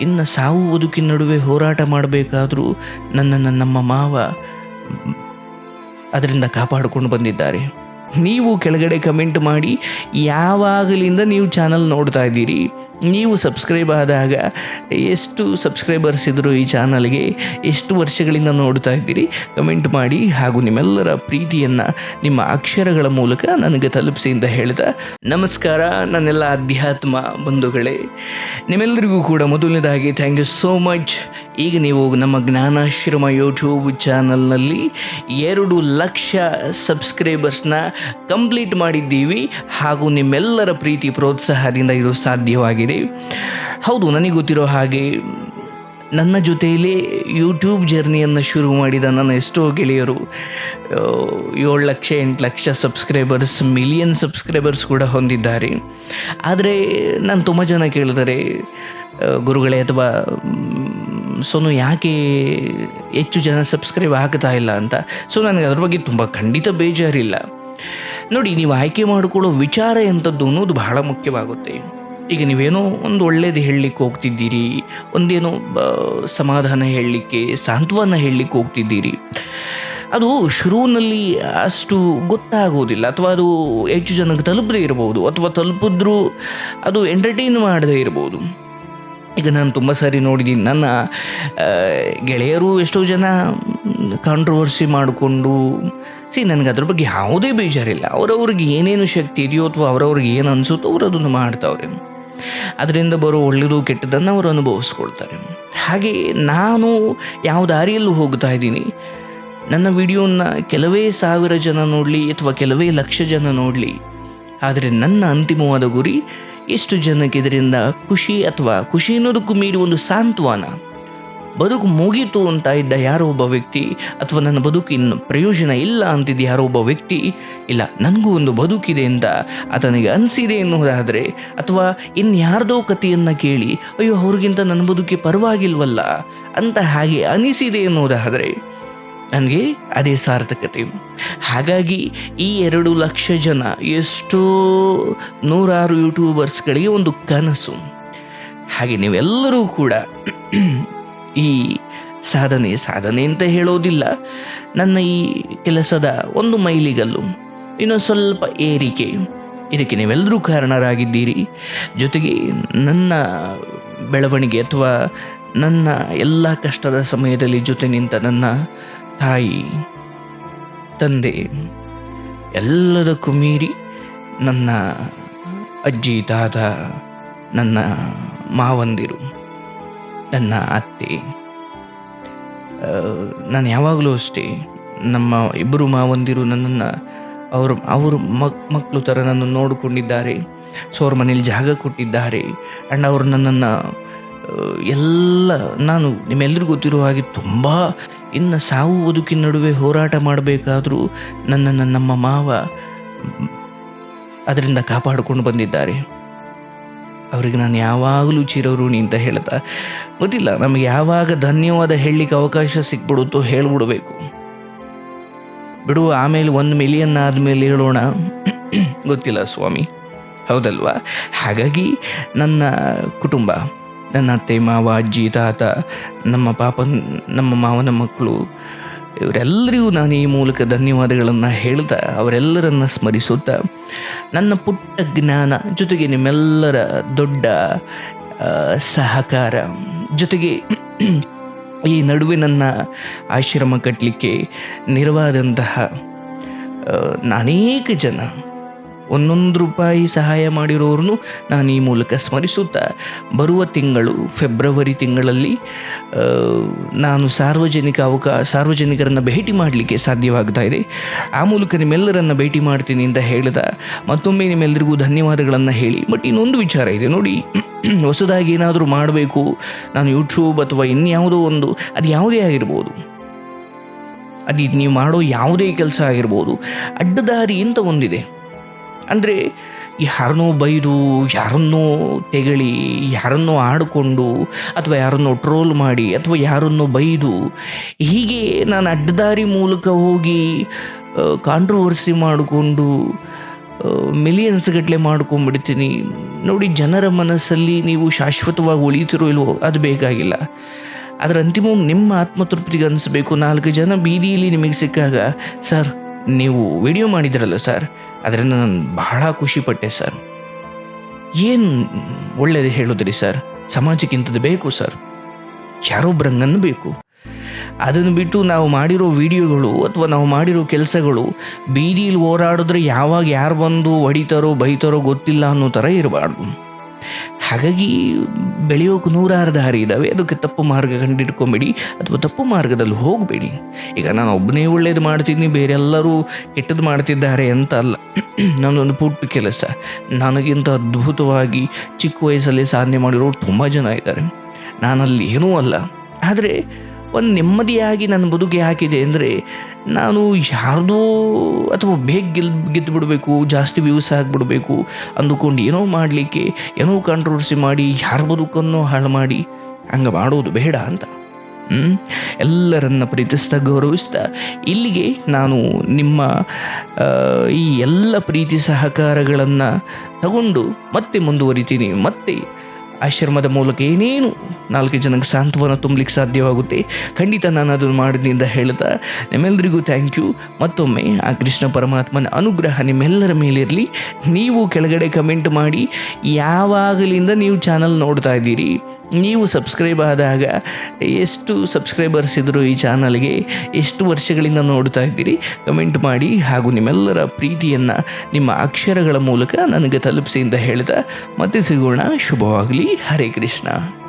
ಇನ್ನು ಸಾವು ಬದುಕಿನ ನಡುವೆ ಹೋರಾಟ ಮಾಡಬೇಕಾದರೂ ನನ್ನನ್ನು ನಮ್ಮ ಮಾವ ಅದರಿಂದ ಕಾಪಾಡಿಕೊಂಡು ಬಂದಿದ್ದಾರೆ. ನೀವು ಕೆಳಗಡೆ ಕಮೆಂಟ್ ಮಾಡಿ ಯಾವಾಗಲಿಂದ ನೀವು ಚಾನಲ್ ನೋಡ್ತಾ ಇದ್ದೀರಿ? ನೀವು ಸಬ್ಸ್ಕ್ರೈಬ್ ಆದಾಗ ಎಷ್ಟು ಸಬ್ಸ್ಕ್ರೈಬರ್ಸ್ ಇದ್ದರು ಈ ಚಾನಲ್ಗೆ ಎಷ್ಟು ವರ್ಷಗಳಿಂದ ನೋಡ್ತಾ ಇದ್ದೀರಿ, ಕಮೆಂಟ್ ಮಾಡಿ ಹಾಗೂ ನಿಮ್ಮೆಲ್ಲರ ಪ್ರೀತಿಯನ್ನು, ನಿಮ್ಮ ಅಕ್ಷರಗಳ ಮೂಲಕ ನನಗೆ ತಲುಪಿಸಿ ಅಂತ ಹೇಳ್ತಾ ನಮಸ್ಕಾರ ನನ್ನೆಲ್ಲ ಅಧ್ಯಾತ್ಮ ಬಂಧುಗಳೇ. ನಿಮ್ಮೆಲ್ಲರಿಗೂ ಕೂಡ ಮೊದಲನೇದಾಗಿ ಥ್ಯಾಂಕ್ ಯು ಸೋ ಮಚ್ ಈಗ ನೀವು ನಮ್ಮ ಜ್ಞಾನಾಶ್ರಮ ಯೂಟ್ಯೂಬ್ ಚಾನಲ್ನಲ್ಲಿ ಎರಡು ಲಕ್ಷ ಸಬ್ಸ್ಕ್ರೈಬರ್ಸ್ನ ಕಂಪ್ಲೀಟ್ ಮಾಡಿದ್ದೀವಿ ಹಾಗೂ ನಿಮ್ಮೆಲ್ಲರ ಪ್ರೀತಿ ಪ್ರೋತ್ಸಾಹದಿಂದ ಇದು ಸಾಧ್ಯವಾಗಿದೆ. ಹೌದು, ನನಗೆ ಗೊತ್ತಿರೋ ಹಾಗೆ ನನ್ನ ಜೊತೆಯಲ್ಲೇ ಯೂಟ್ಯೂಬ್ ಜರ್ನಿಯನ್ನು ಶುರು ಮಾಡಿದ ನನ್ನ ಎಷ್ಟೋ ಗೆಳೆಯರು ಏಳು ಲಕ್ಷ, ಎಂಟು ಲಕ್ಷ ಸಬ್ಸ್ಕ್ರೈಬರ್ಸ್ ಮಿಲಿಯನ್ ಸಬ್ಸ್ಕ್ರೈಬರ್ಸ್ ಕೂಡ ಹೊಂದಿದ್ದಾರೆ. ಆದರೆ ನಾನು ತುಂಬ ಜನ ಕೇಳಿದರೆ ಗುರುಗಳೇ ಅಥವಾ ಸೋನು ಯಾಕೆ ಹೆಚ್ಚು ಜನ ಸಬ್ಸ್ಕ್ರೈಬ್ ಆಗ್ತಾ ಇಲ್ಲ ಅಂತ. ಸೊ ನನಗೆ ಅದ್ರ ಬಗ್ಗೆ ತುಂಬ ಖಂಡಿತ ಬೇಜಾರಿಲ್ಲ. ನೋಡಿ, ನೀವು ಆಯ್ಕೆ ಮಾಡಿಕೊಳ್ಳೋ ವಿಚಾರ ಎಂಥದ್ದು ಅನ್ನೋದು ಬಹಳ ಮುಖ್ಯವಾಗುತ್ತೆ. ಈಗ ನೀವೇನೋ ಒಂದು ಒಳ್ಳೇದು ಹೇಳಲಿಕ್ಕೆ ಹೋಗ್ತಿದ್ದೀರಿ, ಒಂದೇನೋ ಸಮಾಧಾನ ಹೇಳಲಿಕ್ಕೆ, ಸಾಂತ್ವನ ಹೇಳಲಿಕ್ಕೆ ಹೋಗ್ತಿದ್ದೀರಿ. ಅದು ಶುರುವಿನಲ್ಲಿ ಅಷ್ಟು ಗೊತ್ತಾಗೋದಿಲ್ಲ. ಅಥವಾ ಅದು ಹೆಚ್ಚು ಜನಕ್ಕೆ ತಲುಪದೇ ಇರ್ಬೋದು. ಅಥವಾ ತಲುಪಿದ್ರೂ ಅದು ಎಂಟರ್ಟೈನ್ ಮಾಡದೇ ಇರ್ಬೋದು. ಈಗ ನಾನು ತುಂಬ ಸಾರಿ ನೋಡಿದ್ದೀನಿ. ನನ್ನ ಗೆಳೆಯರು ಎಷ್ಟೋ ಜನ ಕಾಂಟ್ರವರ್ಸಿ ಮಾಡಿಕೊಂಡು, ಸಿ, ನನಗೆ ಅದ್ರ ಬಗ್ಗೆ ಯಾವುದೇ ಬೇಜಾರಿಲ್ಲ. ಅವರವ್ರಿಗೆ ಏನೇನು ಶಕ್ತಿ ಇದೆಯೋ ಅಥವಾ ಅವರವ್ರಿಗೆ ಏನು ಅನಿಸುತ್ತೋ ಅವರು ಅದನ್ನು ಮಾಡ್ತಾವ್ರೆ. ಅದರಿಂದ ಬರೋ ಒಳ್ಳೆಯದು ಕೆಟ್ಟದನ್ನು ಅವರು ಅನುಭವಿಸ್ಕೊಳ್ತಾರೆ. ಹಾಗೆ ನಾನು ಯಾವ ದಾರಿಯಲ್ಲೂ ಹೋಗ್ತಾ ಇದ್ದೀನಿ. ನನ್ನ ವಿಡಿಯೋನ ಕೆಲವೇ ಸಾವಿರ ಜನ ನೋಡಲಿ ಅಥವಾ ಕೆಲವೇ ಲಕ್ಷ ಜನ ನೋಡಲಿ. ಆದರೆ ನನ್ನ ಅಂತಿಮವಾದ ಗುರಿ ಎಷ್ಟು ಜನಕ್ಕೆ ಇದರಿಂದ ಖುಷಿ ಅಥವಾ ಖುಷಿ ಅನ್ನೋದಕ್ಕೂ ಮೀರಿ ಒಂದು ಸಾಂತ್ವನ. ಬದುಕು ಮುಗೀತು ಅಂತ ಇದ್ದ ಯಾರೋ ಒಬ್ಬ ವ್ಯಕ್ತಿ, ಅಥವಾ ನನ್ನ ಬದುಕಿನ ಪ್ರಯೋಜನ ಇಲ್ಲ ಅಂತಿದ್ದ ಯಾರೋ ಒಬ್ಬ ವ್ಯಕ್ತಿ, ಇಲ್ಲ, ನನಗೂ ಒಂದು ಬದುಕಿದೆ ಅಂತ ಆತನಿಗೆ ಅನಿಸಿದೆ ಎನ್ನುವುದಾದರೆ, ಅಥವಾ ಇನ್ಯಾರ್ದೋ ಕಥೆಯನ್ನು ಕೇಳಿ, ಅಯ್ಯೋ, ಅವ್ರಿಗಿಂತ ನನ್ನ ಬದುಕಿ ಪರವಾಗಿಲ್ವಲ್ಲ ಅಂತ ಹಾಗೆ ಅನಿಸಿದೆ ಎನ್ನುವುದಾದರೆ, ನನಗೆ ಅದೇ ಸಾರ್ಥಕತೆ. ಹಾಗಾಗಿ ಈ ಎರಡು ಲಕ್ಷ ಜನ ಎಷ್ಟೋ ನೂರಾರು ಯೂಟ್ಯೂಬರ್ಸ್ಗಳಿಗೆ ಒಂದು ಕನಸು. ಹಾಗೆ ನೀವೆಲ್ಲರೂ ಕೂಡ ಈ ಸಾಧನೆ ಸಾಧನೆ ಅಂತ ಹೇಳೋದಿಲ್ಲ. ನನ್ನ ಈ ಕೆಲಸದ ಒಂದು ಮೈಲಿಗಲ್ಲು, ಇನ್ನು ಸ್ವಲ್ಪ ಏರಿಕೆ. ಇದಕ್ಕೆ ನೀವೆಲ್ಲರೂ ಕಾರಣರಾಗಿದ್ದೀರಿ. ಜೊತೆಗೆ ನನ್ನ ಬೆಳವಣಿಗೆ ಅಥವಾ ನನ್ನ ಎಲ್ಲ ಕಷ್ಟದ ಸಮಯದಲ್ಲಿ ಜೊತೆ ನಿಂತ ನನ್ನ ತಾಯಿ, ತಂದೆ, ಎಲ್ಲದಕ್ಕೂ ಮೀರಿ ನನ್ನ ಅಜ್ಜಿ, ತಾತ, ನನ್ನ ಮಾವಂದಿರು. ನನ್ನ ಅತ್ತೆ. ನಾನು ಯಾವಾಗಲೂ ಅಷ್ಟೇ. ನಮ್ಮ ಇಬ್ಬರು ಮಾವಂದಿರು ನನ್ನನ್ನು ಅವರು ಅವರು ಮಕ್ ಮಕ್ಕಳು ಥರ ನನ್ನ ನೋಡಿಕೊಂಡಿದ್ದಾರೆ. ಸೊ ಅವ್ರ ಮನೇಲಿ ಜಾಗ ಕೊಟ್ಟಿದ್ದಾರೆ. ಆ್ಯಂಡ್ ಅವರು ನನ್ನನ್ನು ಎಲ್ಲ, ನಾನು ನಿಮ್ಮೆಲ್ಲರಿಗೂ ಗೊತ್ತಿರೋ ಹಾಗೆ ತುಂಬ ಇನ್ನು ಸಾವು ಬದುಕಿನ ನಡುವೆ ಹೋರಾಟ ಮಾಡಬೇಕಾದರೂ ನನ್ನನ್ನು ನಮ್ಮ ಮಾವ, ಅದರಿಂದ ಕಾಪಾಡಿಕೊಂಡು ಬಂದಿದ್ದಾರೆ. ಅವರಿಗೆ ನಾನು ಯಾವಾಗಲೂ ಚಿರಋಣಿ ಅಂತ ಹೇಳ್ತಾ, ಗೊತ್ತಿಲ್ಲ, ನಮಗೆ ಯಾವಾಗ ಧನ್ಯವಾದ ಹೇಳಲಿಕ್ಕೆ ಅವಕಾಶ ಸಿಕ್ಬಿಡುತ್ತೋ ಹೇಳ್ಬಿಡ್ಬೇಕು. ಬಿಡು, ಆಮೇಲೆ ಒಂದು ಮಿಲಿಯನ್ ಆದಮೇಲೆ ಹೇಳೋಣ. ಗೊತ್ತಿಲ್ಲ ಸ್ವಾಮಿ, ಹೌದಲ್ವಾ? ಹಾಗಾಗಿ ನನ್ನ ಕುಟುಂಬ, ನನ್ನ ಅತ್ತೆ ಮಾವ, ಅಜ್ಜಿ, ತಾತ, ನಮ್ಮ ಪಾಪ, ನಮ್ಮ ಮಾವನ ಮಕ್ಕಳು ಇವರೆಲ್ಲರಿಗೂ ನಾನು ಈ ಮೂಲಕ ಧನ್ಯವಾದಗಳನ್ನು ಹೇಳ್ತಾ, ಅವರೆಲ್ಲರನ್ನು ಸ್ಮರಿಸುತ್ತಾ, ನನ್ನ ಪುಟ್ಟ ಜ್ಞಾನ ಜೊತೆಗೆ ನಿಮ್ಮೆಲ್ಲರ ದೊಡ್ಡ ಸಹಕಾರ ಜೊತೆಗೆ ಈ ನಡುವೆ ನನ್ನ ಆಶ್ರಮ ಕಟ್ಟಲಿಕ್ಕೆ ನೆರವಾದಂತಹ ಅನೇಕ ಜನ ಒಂದೊಂದು ರೂಪಾಯಿ ಸಹಾಯ ಮಾಡಿರೋರನ್ನು ನಾನು ಈ ಮೂಲಕ ಸ್ಮರಿಸುತ್ತಾ. ಬರುವ ತಿಂಗಳು ಫೆಬ್ರವರಿ ತಿಂಗಳಲ್ಲಿ ನಾನು ಸಾರ್ವಜನಿಕ ಅವಕಾ, ಸಾರ್ವಜನಿಕರನ್ನು ಭೇಟಿ ಮಾಡಲಿಕ್ಕೆ ಸಾಧ್ಯವಾಗ್ತಾ ಇದೆ. ಆ ಮೂಲಕ ನಿಮ್ಮೆಲ್ಲರನ್ನು ಭೇಟಿ ಮಾಡ್ತೀನಿ ಅಂತ ಹೇಳಿದ. ಮತ್ತೊಮ್ಮೆ ನಿಮ್ಮೆಲ್ಲರಿಗೂ ಧನ್ಯವಾದಗಳನ್ನು ಹೇಳಿ. ಬಟ್ ಇನ್ನೊಂದು ವಿಚಾರ ಇದೆ, ನೋಡಿ. ಹೊಸದಾಗಿ ಏನಾದರೂ ಮಾಡಬೇಕು. ನಾನು ಯೂಟ್ಯೂಬ್ ಅಥವಾ ಇನ್ಯಾವುದೋ ಒಂದು, ಅದು ಯಾವುದೇ ಆಗಿರ್ಬೋದು. ಅದು ನೀವು ಮಾಡೋ ಯಾವುದೇ ಕೆಲಸ ಆಗಿರ್ಬೋದು. ಅಡ್ಡದಾರಿ ಅಂತ ಒಂದಿದೆ. ಅಂದರೆ ಯಾರನ್ನೋ ಬೈದು, ಯಾರನ್ನೋ ತೆಗಳಿ, ಯಾರನ್ನೋ ಆಡಿಕೊಂಡು, ಅಥವಾ ಯಾರನ್ನೋ ಟ್ರೋಲ್ ಮಾಡಿ, ಅಥವಾ ಯಾರನ್ನೋ ಬೈದು, ಹೀಗೆ ನಾನು ಅಡ್ಡದಾರಿ ಮೂಲಕ ಹೋಗಿ ಕಾಂಟ್ರವರ್ಸಿ ಮಾಡಿಕೊಂಡು ಮಿಲಿಯನ್ಸ್ ಗಟ್ಟಲೆ ಮಾಡ್ಕೊಂಡ್ಬಿಡ್ತೀನಿ. ನೋಡಿ, ಜನರ ಮನಸ್ಸಲ್ಲಿ ನೀವು ಶಾಶ್ವತವಾಗಿ ಉಳಿತಿರೋ ಇಲ್ವೋ, ಅದು ಬೇಕಾಗಿಲ್ಲ. ಅದರ ಅಂತಿಮ ನಿಮ್ಮ ಆತ್ಮತೃಪ್ತಿಗೆ ಅನಿಸ್ಬೇಕು. ನಾಲ್ಕು ಜನ ಬೀದಿಯಲ್ಲಿ ನಿಮಗೆ ಸಿಕ್ಕಾಗ, ಸರ್ ನೀವು ವಿಡಿಯೋ ಮಾಡಿದ್ರಲ್ಲ ಸರ್ ಅದರಿಂದ ನಾನು ಬಹಳ ಖುಷಿಪಟ್ಟೆ ಸರ್ ಏನು ಒಳ್ಳೆಯದು ಹೇಳಿದ್ರಿ ಸರ್ ಸಮಾಜಕ್ಕಿಂತದ್ದು ಬೇಕು ಸರ್ ಯಾರೊಬ್ಬರಂಗನ್ನು ಬೇಕು. ಅದನ್ನು ಬಿಟ್ಟು ನಾವು ಮಾಡಿರೋ ವಿಡಿಯೋಗಳು ಅಥವಾ ನಾವು ಮಾಡಿರೋ ಕೆಲಸಗಳು ಬೀದಿಯಲ್ಲಿ ಓಡಾಡಿದ್ರೆ ಯಾವಾಗ ಯಾರು ಬಂದು ಹೊಡಿತಾರೋ ಬೈತಾರೋ ಗೊತ್ತಿಲ್ಲ ಅನ್ನೋ ಥರ ಇರಬಾರ್ದು. ಹಾಗಾಗಿ ಬೆಳೆಯೋಕೆ ನೂರಾರು ದಾರಿ ಇದ್ದಾವೆ ಅದಕ್ಕೆ ತಪ್ಪು ಮಾರ್ಗ ಕಂಡಿಡ್ಕೊಂಬೇಡಿ, ಅಥವಾ ತಪ್ಪು ಮಾರ್ಗದಲ್ಲಿ ಹೋಗಬೇಡಿ. ಈಗ ನಾನು ಒಬ್ಬನೇ ಒಳ್ಳೇದು ಮಾಡ್ತೀನಿ ಬೇರೆಲ್ಲರೂ ಕೆಟ್ಟದ್ದು ಮಾಡ್ತಿದ್ದಾರೆ ಅಂತ ಅಲ್ಲ. ನನ್ನೊಂದು ಪುಟ್ಟ ಕೆಲಸ. ನನಗಿಂತ ಅದ್ಭುತವಾಗಿ ಚಿಕ್ಕ ವಯಸ್ಸಲ್ಲಿ ಸಾಧನೆ ಮಾಡಿರೋರು ತುಂಬ ಜನ ಇದ್ದಾರೆ. ನಾನಲ್ಲಿ ಏನೂ ಅಲ್ಲ. ಆದರೆ ಒಂದು ನೆಮ್ಮದಿಯಾಗಿ ನನ್ನ ಬದುಕಿ ಹಾಕಿದೆ ಅಂದರೆ ನಾನು ಯಾರ್ದೋ ಅಥವಾ ಬೇಗ ಗೆಲ್ ಗೆದ್ದು ಬಿಡಬೇಕು ಜಾಸ್ತಿ ವ್ಯೂಸ್ ಆಗಿಬಿಡಬೇಕು ಅಂದುಕೊಂಡು ಏನೋ ಮಾಡಲಿಕ್ಕೆ, ಏನೋ ಕಾಂಟ್ರವರ್ಸಿ ಮಾಡಿ ಯಾರ ಬದುಕನ್ನು ಹಾಳು ಮಾಡಿ ಹಂಗೆ ಮಾಡೋದು ಬೇಡ ಅಂತ? ಎಲ್ಲರನ್ನ ಪ್ರೀತಿಸ್ತಾ ಗೌರವಿಸ್ತಾ ಇಲ್ಲಿಗೆ ನಾನು ನಿಮ್ಮ ಈ ಎಲ್ಲ ಪ್ರೀತಿ ಸಹಕಾರಗಳನ್ನು ತಗೊಂಡು ಮತ್ತೆ ಮುಂದುವರಿತೀನಿ ಮತ್ತೆ ಆಶ್ರಮದ ಮೂಲಕ ಏನೇನು ನಾಲ್ಕು ಜನಕ್ಕೆ ಸಾಂತ್ವನ ತುಂಬಲಿಕ್ಕೆ ಸಾಧ್ಯವಾಗುತ್ತೆ, ಖಂಡಿತ ನಾನು ಅದನ್ನು ಮಾಡಿದ್ದೀನಿ ಅಂತ ಹೇಳ್ತಾ ನಿಮ್ಮೆಲ್ಲರಿಗೂ ಥ್ಯಾಂಕ್ ಯು ಮತ್ತೊಮ್ಮೆ ಆ ಕೃಷ್ಣ ಪರಮಾತ್ಮನ ಅನುಗ್ರಹ ನಿಮ್ಮೆಲ್ಲರ ಮೇಲಿರಲಿ ನೀವು ಕೆಳಗಡೆ ಕಮೆಂಟ್ ಮಾಡಿ, ಯಾವಾಗಲಿಂದ ನೀವು ಚಾನಲ್ ನೋಡ್ತಾ ಇದ್ದೀರಿ ನೀವು ಸಬ್ಸ್ಕ್ರೈಬ್ ಆದಾಗ ಎಷ್ಟು ಸಬ್ಸ್ಕ್ರೈಬರ್ಸ್ ಇದ್ದರು ಈ ಚಾನಲ್ಗೆ ಎಷ್ಟು ವರ್ಷಗಳಿಂದ ನೋಡ್ತಾ ಇದ್ದೀರಿ, ಕಮೆಂಟ್ ಮಾಡಿ ಹಾಗೂ ನಿಮ್ಮೆಲ್ಲರ ಪ್ರೀತಿಯನ್ನು, ನಿಮ್ಮ ಅಕ್ಷರಗಳ ಮೂಲಕ ನನಗೆ ತಲುಪಿಸಿ ಅಂತ ಹೇಳ್ತಾ ಮತ್ತೆ ಸಿಗೋಣ. ಶುಭವಾಗಲಿ. ಹರೇ ಕೃಷ್ಣ.